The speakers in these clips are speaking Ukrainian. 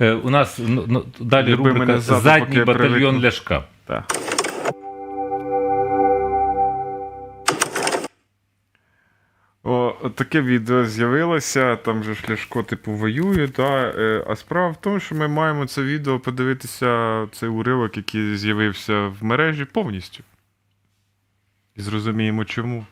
Е, у нас ну, далі Люби рубрика ззаду, Задній батальйон привикну». Ляшка. Так. О, таке відео з'явилося, там же ж Ляшко типу воює, та, е, а справа в тому, що ми маємо це відео подивитися, цей уривок, який з'явився в мережі повністю. І зрозуміємо чому.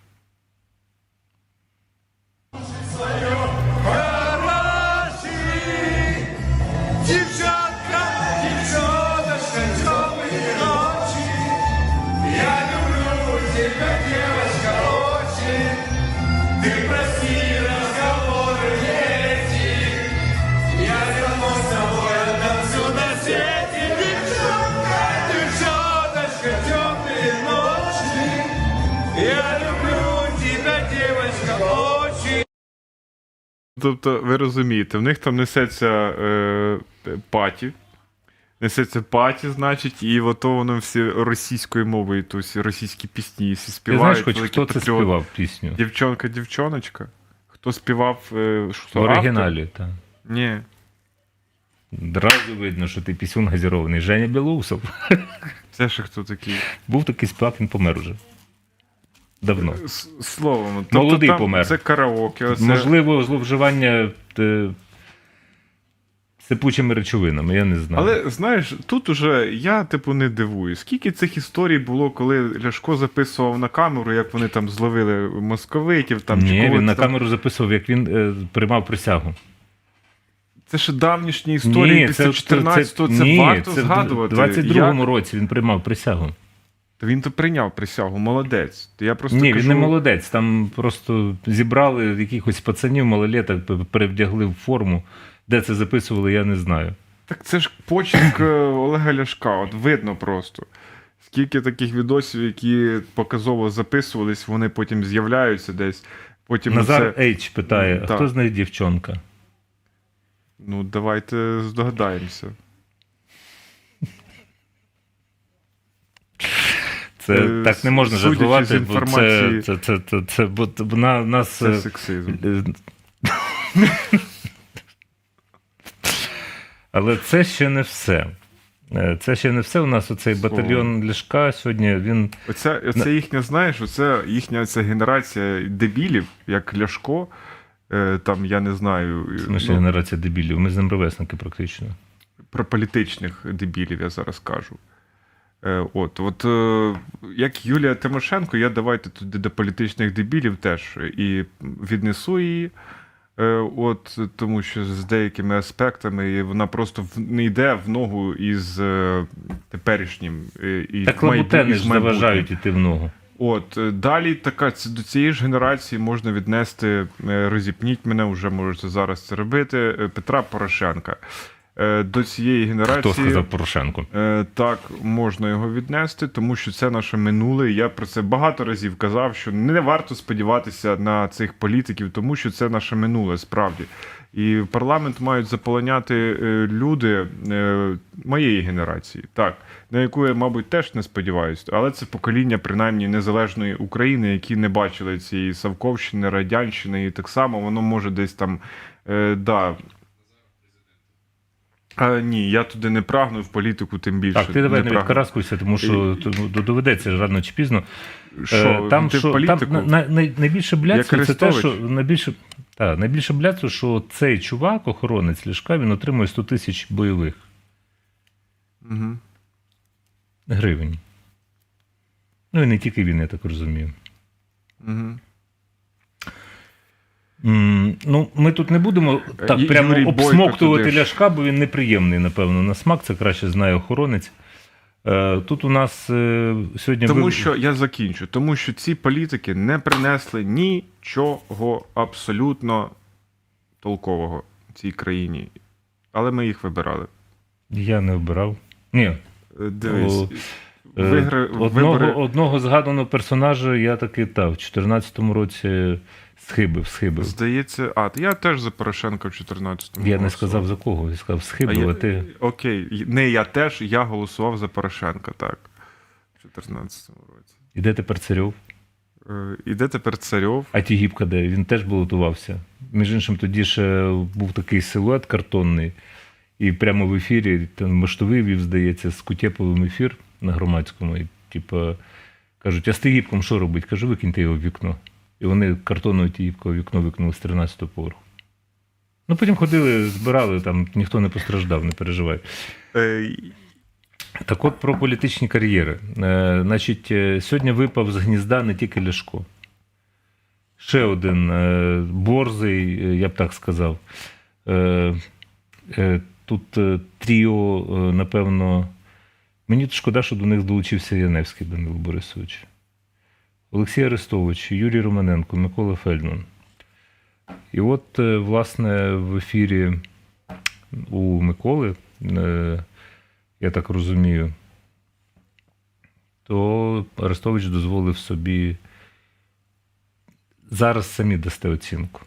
Тобто, ви розумієте, в них там несеться е, паті. Несеться паті, значить, і ото воно всі російською мовою, то всі російські пісні всі Ти співають. знаєш, хоч хто це патріоти. співав пісню? Дівчонка, дівчоночка. Хто співав е, що, В оригіналі, так. Ні. Одразу видно, що ти пісюн газірований. Женя Білоусов. Це ще хто такий? Був такий співак, він помер уже. Давно. Словом, тобто Молодий там помер. Це караоке. Оце... Можливо, зловживання е, сипучими речовинами, я не знаю. Але знаєш, тут уже я типу не дивуюсь. Скільки цих історій було, коли Ляшко записував на камеру, як вони там зловили московитів, там Ні, він на там. камеру записував, як він е, приймав присягу. Це ще давнішні історії після 14-го, це, ні, варто це згадувати. В 22-му Як? році він приймав присягу. Та Він то прийняв присягу, молодець. Я просто Ні, кажу, він не молодець. Там просто зібрали якихось пацанів малолеток, перевдягли в форму. Де це записували, я не знаю. Так це ж почерк е, Олега Ляшка, от видно просто. Скільки таких відосів, які показово записувались, вони потім з'являються десь. Потім Назар це... Ейч питає: а хто з них дівчонка? Ну, давайте здогадаємося. Це Е, так не можна жартувати, бо це, це, це, це, це, бо бо на, нас. Це е, сексизм. е, Але це ще не все. Це ще не все. У нас оцей Слово. батальйон Ляшка сьогодні він Оце, оце їхня, знаєш, оце їхня ця генерація дебілів, як Ляшко. Там, я не знаю, наша ну, генерація дебілів. Ми з ним ровесники практично. про політичних дебілів я зараз кажу. Е, от, от е, як Юлія Тимошенко, я давайте туди до політичних дебілів теж і віднесу її. Е, от, тому що з деякими аспектами вона просто не йде в ногу із е, теперішнім. е, І Так майбу- лабутени із ж заважають іти в ногу. От е, далі така до цієї ж генерації можна віднести е, розіпніть мене, вже можете зараз це робити. е, Петра Порошенка. Е, До цієї генерації Хто сказав Порошенко? е, так можна його віднести, тому що це наше минуле. Я про це багато разів казав, що не варто сподіватися на цих політиків, тому що це наше минуле справді. І парламент мають заполоняти е, люди моєї генерації, так на яку я, мабуть, теж не сподіваюся, але це покоління, принаймні, незалежної України, які не бачили цієї Савковщини, Радянщини, і так само воно може десь там. Да, а, ні, я туди не прагну в політику, тим більше. Так, ти давай не прагну. відкараскуйся, тому що ну, доведеться рано чи пізно. Що, Е, там, ти в політику? там на- най- найбільше бляцтво це те, що найбільше, та, найбільше бляцтво, що цей чувак, охоронець Ляшка, він отримує 100 тисяч бойових Угу. гривень. Ну і не тільки він, я так розумію. Угу. Ну, ми тут не будемо так прямо Юрій обсмоктувати ж. Ляшка, бо він неприємний, напевно, на смак. Це краще знає охоронець. Е, тут у нас е, сьогодні Тому що я закінчу, тому що ці політики не принесли нічого абсолютно толкового цій країні. Але ми їх вибирали. я не обирав. Ні, Е, Дивись, О, вигри, одного, вибори. одного згаданого персонажа я таки та, в 2014 році схибив, схибив. Здається, а я теж за Порошенка в 14-му. Я не сказав за кого, я сказав А схибив, я, а ти. Окей, не я теж, я голосував за Порошенка, так. В 14-му році. І де тепер царьов? Е, І де тепер царьов? А Тігіпка де? Він теж балотувався. Між іншим, тоді ще був такий силует картонний, І прямо в ефірі там Маштовий вів, здається, з Кутєповим ефір на громадському. І, типу, кажуть, а з Тигіпком що робить? Кажу, викиньте його в вікно. І вони картонною Тигіпкою в вікно викинули з 13-го поверху. Ну, потім ходили, збирали, там ніхто не постраждав, не переживай. Е, Так от про політичні кар'єри. Е, значить, е, сьогодні випав з гнізда не тільки Ляшко. Ще один е, борзий, е, я б так сказав. Е, тут е, тріо, е, напевно. Мені шкода, що до них долучився Яневський Данило Борисович. Олексій Арестович, Юрій Романенко, Микола Фельдман. І от, е, власне, в ефірі у Миколи, я так розумію, то Арестович дозволив собі зараз самі дасте оцінку.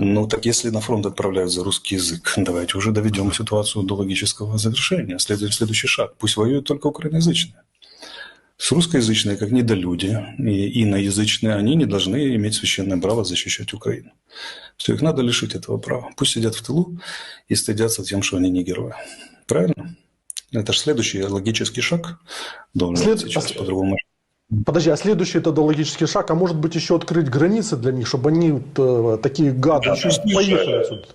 Ну, так если на фронт отправляют за русский язык, давайте уже доведем ситуацию до логического завершения. Следует следующий шаг. Пусть воюют только украиноязычные. С русскоязычные, как недолюди, и иноязычные, они не должны иметь священное право защищать Украину. Все, их надо лишить этого права. Пусть сидят в тылу и стыдятся тем, что они не герои. Правильно? Это же следующий логический шаг должен След- сейчас по-другому. Подожди, а следующий это логический шаг, а может быть еще открыть границы для них, чтобы они, вот, э, такие гады, Да, еще да, поехали да. отсюда?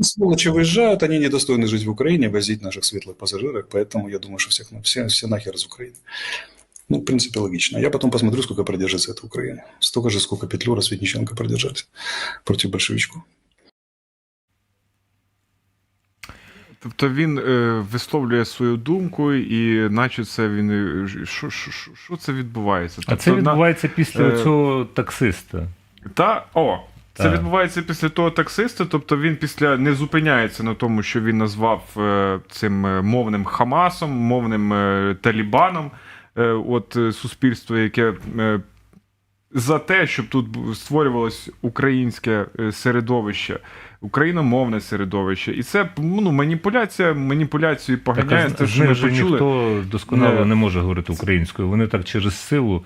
Сволочи выезжают, они недостойны жить в Украине, возить наших светлых пассажиров, поэтому я думаю, что всех, все, все нахер из Украины. Ну, в принципе, логично. Я потом посмотрю, сколько продержится эта Украина. Столько же, сколько Петлюра, Светниченко продержались против большевичков. Тобто він е, висловлює свою думку, і наче це він. е, Що, що, що- це відбувається? А це Тобто на- відбувається після е, цього таксиста. Та о, це Так. відбувається після того таксиста. Тобто він після не зупиняється на тому, що він назвав е, цим е, мовним Хамасом, мовним е, Талібаном. Е, от е, суспільство, яке е, за те, щоб тут створювалось українське е, середовище, україномовне середовище, і це ну, маніпуляція, маніпуляцію Так, поганяє. а те, що ми почули. ніхто досконало Не. не може говорити українською. Вони так через силу.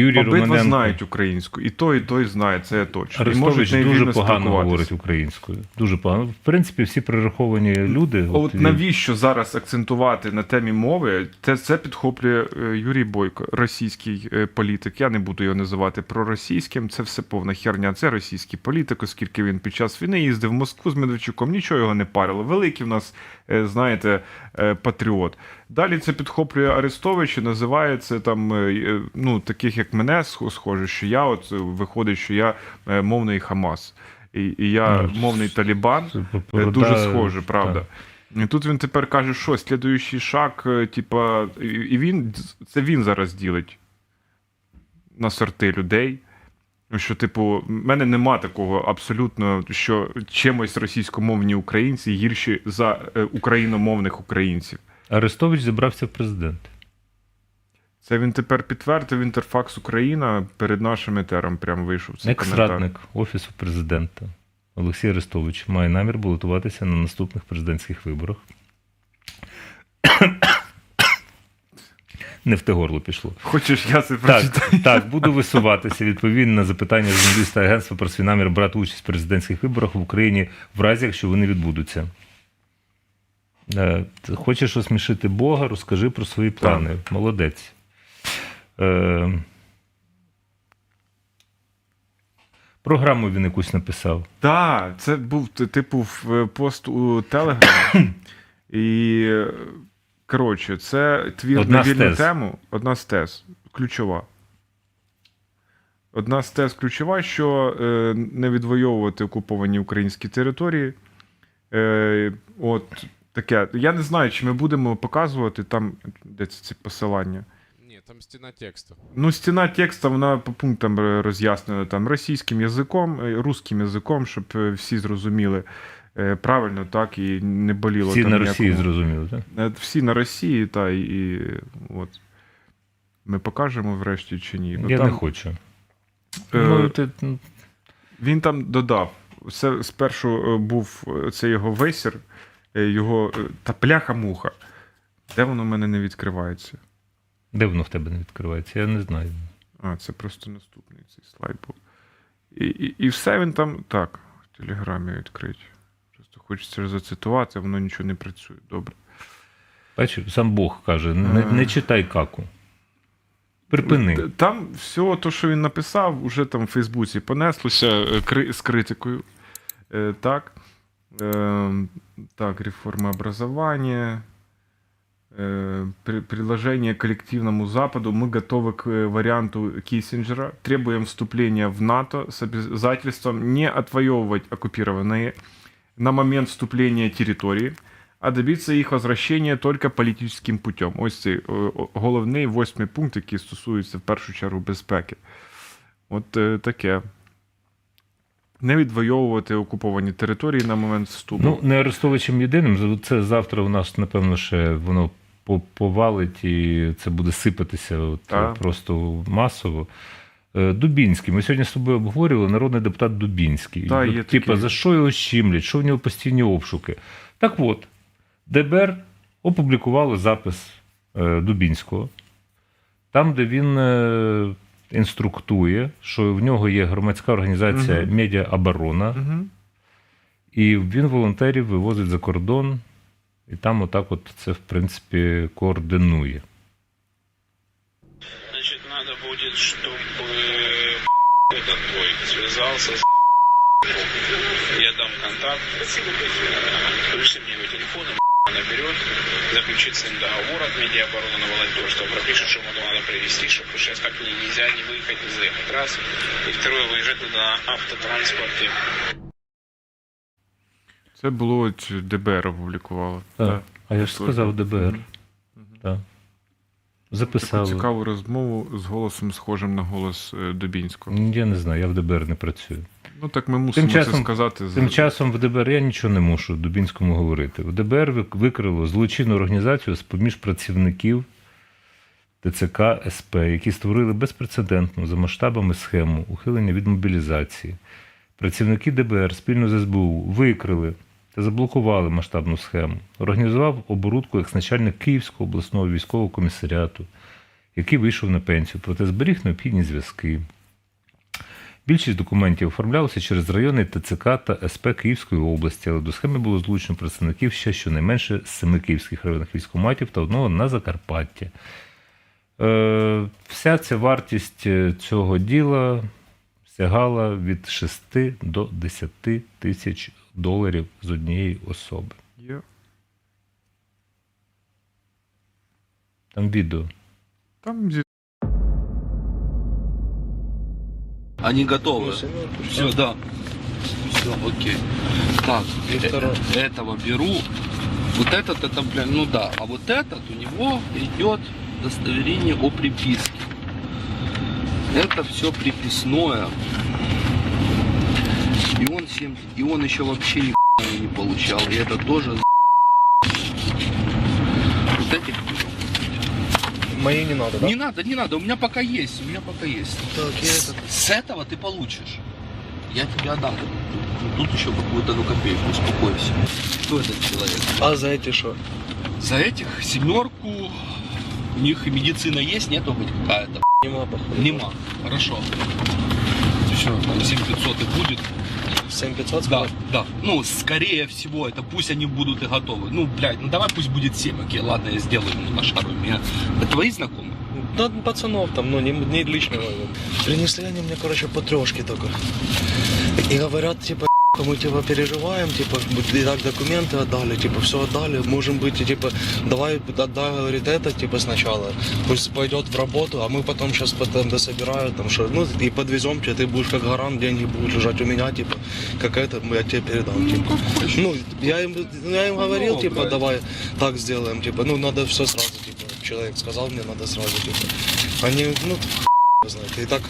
Юрій Обидва Романенко, знають українську, і той, і той знає, це я точно. і Арестович можуть дуже погано говорить українською. Дуже погано. В принципі, всі прираховані люди. От він- навіщо зараз акцентувати на темі мови? Це, це підхоплює е, Юрій Бойко, російський е, політик. Я не буду його називати проросійським. Це все повна херня. Це російський політик, оскільки він під час війни їздив в Москву з Медведчуком, нічого його не парило. Великий в нас, е, знаєте, патріот. Далі це підхоплює Арестович і називає це там, е, е, ну, таких як мене, схоже, що я от е, виходить, що я мовний Хамас. І, і я Ну, мовний Талібан. Дуже схоже, правда. І тут він тепер каже, що слідуючий шаг, типа, і- він це він зараз ділить на сорти людей. Що, типу, в мене нема такого абсолютно, що чимось російськомовні українці гірші за україномовних українців. Арестович зібрався в президенти. Це він тепер підтвердив інтерфакс Україна перед нашим етером. Прям вийшов цей коментар. Екс-радник Офісу президента Олексій Арестович має намір балотуватися на наступних президентських виборах. Не в те горло пішло. Хочеш, я це прочитаю? Так, так, буду висуватися відповідно на запитання журналіста агентства про свій намір брати участь в президентських виборах в Україні в разі, якщо вони відбудуться. Е, Хочеш розсмішити Бога, розкажи про свої плани. Молодець. Е, Програму він якусь написав. Так, це був типу пост у Телеграмі. І коротше, це твір Одна на вільну тему, одна з тез, ключова. Одна з тез ключова, що е, не відвоювати окуповані українські території. Е, от таке. Я не знаю, чи ми будемо показувати там, де це, це посилання. Ні, там стіна тексту. Ну, стіна текста, вона по пунктам роз'яснена там російським язиком, е, русським язиком, щоб е, всі зрозуміли е, правильно, так, і не боліло Всі там на Росії ніякого- зрозуміли, так? Е, Всі на Росії, та і, і от. Ми покажемо врешті чи ні. Ну, Я там, не хочу. е, Ну, ти, ну, Він там додав. Це спершу е, був е, це його висір, е, його е, та пляха-муха. Де воно в мене не відкривається? де воно в тебе не відкривається? Я не знаю. А, це просто наступний цей слайд був. І, і, і все він там. Так, в Телеграмі відкрить. Просто хочеться зацитувати, воно нічого не працює. Добре. Бачиш, сам Бог каже: не, не читай каку. Припини. Там все, то, що він написав, уже там в Фейсбуці понеслося е, з критикою. Е, Так. Е, Так, реформа образования. Э, при- Предложение коллективному Западу. Мы готовы к э, варианту Киссинджера. Требуем вступления в НАТО с обязательством не отвоевывать оккупированные на момент вступления территории, а добиться їх возвращення тільки політичним путем. Ось цей о, о, головний восьмий пункт, який стосується в першу чергу безпеки. От е, таке. Не відвоювати окуповані території на момент вступу. Ну, не Арестовичем єдиним. Це завтра у нас, напевно, ще воно повалить і це буде сипатися от, Так. просто масово. Е, Дубінський. Ми сьогодні з тобою обговорювали народний депутат Дубінський. От, є типа, за що його щімлять, що в нього постійні обшуки. Так от, ДБР опублікували запис е, Дубінського, там, де він е, інструктує, що в нього є громадська організація Мгм. Медіа Оборона. Угу. І він волонтерів вивозить за кордон, і там отак от це, в принципі, координує. Значит, надо будет, чтобы этот твой связался с Я дам контакт. Пришли мне его телефон, он наберет, заключит с ним договор от медиаобороны на волонтерство, пропишет, что ему надо привезти, чтобы сейчас так не- нельзя не выехать, не заехать. Раз. И второе, выезжать туда на автотранспорте. Це було от ДБР опублікувало. Так. Так. А я ж сказав ДБР. Мгм. Так. Таку Записали. цікаву розмову з голосом схожим на голос е, Дубінського. Я не знаю, я в ДБР не працюю. Ну так ми мусимо часом- це сказати. Тим часом в ДБР я нічого не мушу Дубінському говорити. В ДБР викрило злочинну організацію з поміж працівників ТЦК СП, які створили безпрецедентну за масштабами схему ухилення від мобілізації. Працівники ДБР спільно з СБУ викрили та заблокували масштабну схему. Організував оборудку екс-начальник Київського обласного військового комісаріату, який вийшов на пенсію, проте зберіг необхідні зв'язки. Більшість документів оформлялося через райони ТЦК та СП Київської області, але до схеми було злучено представників ще щонайменше з семи київських районних військоматів та одного на Закарпаття. Е, вся ця вартість е, цього діла сягала від 6 до 10 тисяч доларів з однієї особи. Там відео. Там зі Они готовы. Все, да. Все, окей. Так, э, этого беру. Вот этот, это, блин, ну да. А вот этот у него идет удостоверение о приписке. Это все приписное. И он, 70, и он еще вообще ни не получал. И это тоже. Вот этих Мои не надо, да? Не надо, не надо, у меня пока есть, у меня пока есть. с, с этого ты получишь. Я тебе отдам. Тут еще какую-то ну копейку, успокойся. Кто этот человек? А за эти что? За этих семерку у них и медицина есть, нету хоть какая-то? Нема, походу. Нема. Хорошо. Все, там 7500 и будет. 7500 Да, да. Ну, скорее всего, это пусть они будут и готовы. Ну, блядь, ну давай пусть будет 7, окей, ладно, я сделаю, ну, нашарую меня. Это твои знакомые? Да, пацанов там, ну, не, не личного. Принесли они мне, короче, по трешке только. И говорят, типа, мы типа переживаем, типа, и так документы отдали, типа, все отдали, можем быть, и, типа, давай, отдай, говорит, это, типа, сначала, пусть пойдет в работу, а мы потом сейчас потом дособирают, там, что, ну, и подвезем тебя, ты будешь как гарант, деньги будут лежать у меня, типа, как это, я тебе передам, типа. Ну, я им, я им говорил, Ну, типа, давай так сделаем, типа, ну, надо все сразу, типа, человек сказал мне, надо сразу, типа. Они, ну, хуй знает, и так,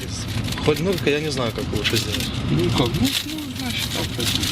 хоть, ну, я не знаю, как лучше сделать. Ну как, ну, ну